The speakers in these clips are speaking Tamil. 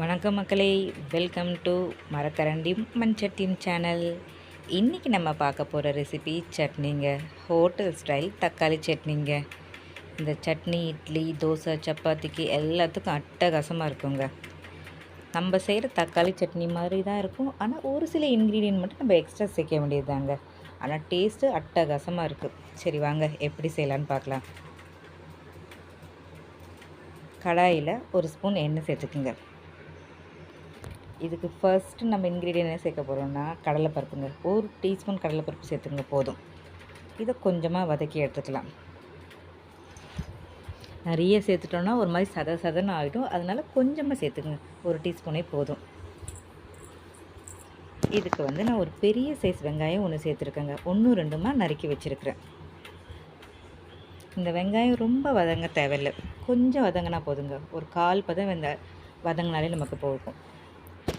வணக்கம் மக்களே. வெல்கம் டு மரக்கரண்டி மண்சட்டின் சேனல் இன்றைக்கி நம்ம பார்க்க போகிற ரெசிபி சட்னிங்க. ஹோட்டல் ஸ்டைல் தக்காளி சட்னிங்க. இந்த சட்னி இட்லி தோசை சப்பாத்திக்கு எல்லாத்துக்கும் அட்டகாசமாக இருக்குங்க. நம்ம செய்கிற தக்காளி சட்னி மாதிரி தான் இருக்கும். ஆனால் ஒரு சில இன்க்ரீடியன்ட் மட்டும் நம்ம எக்ஸ்ட்ரா சேர்க்க வேண்டியதுதாங்க. ஆனால் டேஸ்ட்டு அட்டகாசமாக இருக்குது சரி வாங்க. எப்படி செய்யலான்னு பார்க்கலாம். கடாயில் ஒரு ஸ்பூன் எண்ணெய் சேர்த்துக்குங்க. இதுக்கு ஃபர்ஸ்ட்டு நம்ம இன்க்ரீடியன்ட் என்ன சேர்க்க போகிறோம்னா கடலைப்பருப்புங்க. ஒரு டீஸ்பூன் கடலைப்பருப்பு சேர்த்துங்க போதும். இதை கொஞ்சமாக வதக்கி எடுத்துக்கலாம். நிறைய சேர்த்துட்டோன்னா ஒரு மாதிரி சத சதன்னு ஆகிடும் அதனால் கொஞ்சமாக சேர்த்துக்குங்க. ஒரு டீஸ்பூனே போதும். இதுக்கு வந்து நான் ஒரு பெரிய சைஸ் வெங்காயம் ஒன்று சேர்த்துருக்கேங்க. ஒன்று ரெண்டுமா நறுக்கி வச்சுருக்கிறேன். இந்த வெங்காயம் ரொம்ப வதங்க தேவையில்லை. கொஞ்சம் வதங்கினா போதுங்க. ஒரு கால் பதம் வெந்த வதங்கினாலே நமக்கு போகும்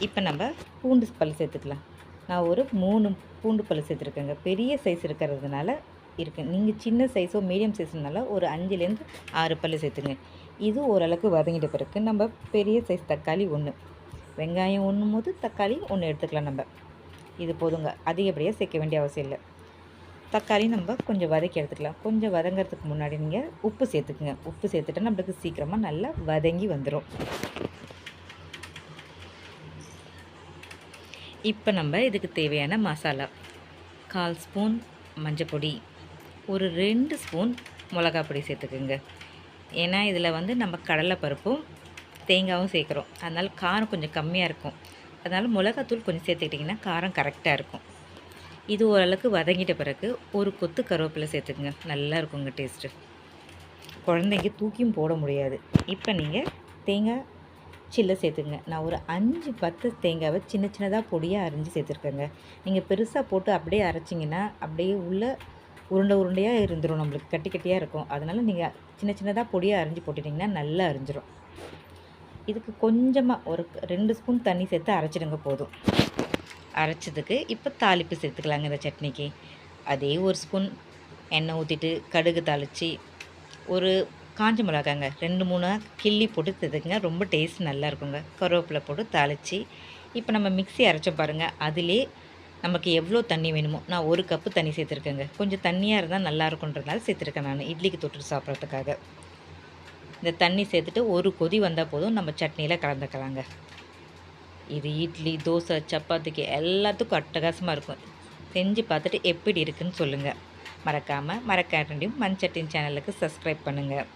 இப்போ நம்ம பூண்டு பல் சேர்த்துக்கலாம். நான் ஒரு மூணு பூண்டு பல் சேர்த்துருக்கேங்க. பெரிய சைஸ் இருக்கிறதுனால இருக்கு. நீங்கள் சின்ன சைஸோ மீடியம் சைஸ்னால ஒரு அஞ்சுலேருந்து ஆறு பல் சேர்த்துங்க. இது ஓரளவுக்கு வதங்கிட்ட பிறகு நம்ம பெரிய சைஸ் தக்காளி ஒன்று வெங்காயம் ஒன்றும் போது தக்காளி ஒன்று எடுத்துக்கலாம் நம்ம. இது போதுங்க. அதிகப்படியாக சேர்க்க வேண்டிய அவசியம் இல்லை. தக்காளி நம்ம கொஞ்சம் வதக்கி எடுத்துக்கலாம். கொஞ்சம் வதங்கிறதுக்கு முன்னாடி நீங்கள் உப்பு சேர்த்துக்குங்க. உப்பு சேர்த்துட்டா நம்மளுக்கு சீக்கிரமாக நல்லா வதங்கி வந்துடும் இப்போ நம்ம இதுக்கு தேவையான மசாலா. கால் ஸ்பூன் மஞ்சப்பொடி ஒரு ரெண்டு ஸ்பூன் மிளகா பொடி சேர்த்துக்குங்க. ஏன்னா இதில் வந்து நம்ம கடலைப்பருப்பும் தேங்காயும் சேர்க்குறோம். அதனால் காரம் கொஞ்சம் கம்மியாக இருக்கும். அதனால் மிளகாத்தூள் கொஞ்சம் சேர்த்துக்கிட்டிங்கன்னா காரம் கரெக்டாக இருக்கும். இது ஓரளவுக்கு வதங்கிட்ட பிறகு ஒரு கொத்து கருவேப்பிலை சேர்த்துக்குங்க. நல்லா இருக்குங்க டேஸ்ட்டு. குழந்தைங்க தூக்கியும் போட முடியாது. இப்போ நீங்கள் தேங்காய் சில்ல சேர்த்துங்க நான் ஒரு அஞ்சு பத்து தேங்காவை சின்ன சின்னதாக பொடியாக அரைஞ்சி சேர்த்துருக்கேங்க. நீங்கள் பெருசாக போட்டு அப்படியே அரைச்சிங்கன்னா அப்படியே உள்ளே உருண்டை உருண்டையாக இருந்துடும் நம்மளுக்கு. கட்டி கட்டியாக இருக்கும். அதனால் நீங்கள் சின்ன சின்னதாக பொடியாக அரைஞ்சி போட்டுட்டிங்கன்னா நல்லா அரைஞ்சிரும். இதுக்கு கொஞ்சமாக ஒரு ரெண்டு ஸ்பூன் தண்ணி சேர்த்து அரைச்சிடுங்க போதும். அரைச்சதுக்கு இப்போ தாளிப்பு சேர்த்துக்கலாங்க இந்த சட்னிக்கு. அதே ஒரு ஸ்பூன் எண்ணெய் ஊற்றிட்டு கடுகு தாளித்து ஒரு காஞ்ச மிளகாங்க ரெண்டு மூணு கிள்ளி போட்டு சேர்த்துக்குங்க ரொம்ப டேஸ்ட் நல்லா இருக்குங்க கருவேப்பிலை போட்டு தாளித்து இப்போ நம்ம மிக்ஸி அரைச்சோம் பாருங்கள் அதிலே நமக்கு எவ்வளோ தண்ணி வேணுமோ நான் ஒரு கப்பு தண்ணி சேர்த்துருக்கேங்க. கொஞ்சம் தண்ணியாக இருந்தால் நல்லா இருக்குன்றதுனால சேர்த்துருக்கேன் நான். இட்லிக்கு தொட்டு சாப்பிட்றதுக்காக. இந்த தண்ணி சேர்த்துட்டு ஒரு கொதி வந்தால் போதும் நம்ம சட்னியில் கலந்துக்கலாங்க. இது இட்லி தோசை சப்பாத்திக்கு எல்லாத்துக்கும் அட்டகாசமாக இருக்கும். செஞ்சு பார்த்துட்டு எப்படி இருக்குன்னு சொல்லுங்கள் மறக்காமல் மறக்காட்டியும் மண்சட்டின் சேனலுக்கு சப்ஸ்கிரைப் பண்ணுங்கள்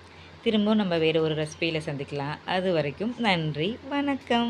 திரும்பவும் நம்ம வேறு ஒரு ரெசிபியில் சந்திக்கலாம். அது வரைக்கும் நன்றி வணக்கம்.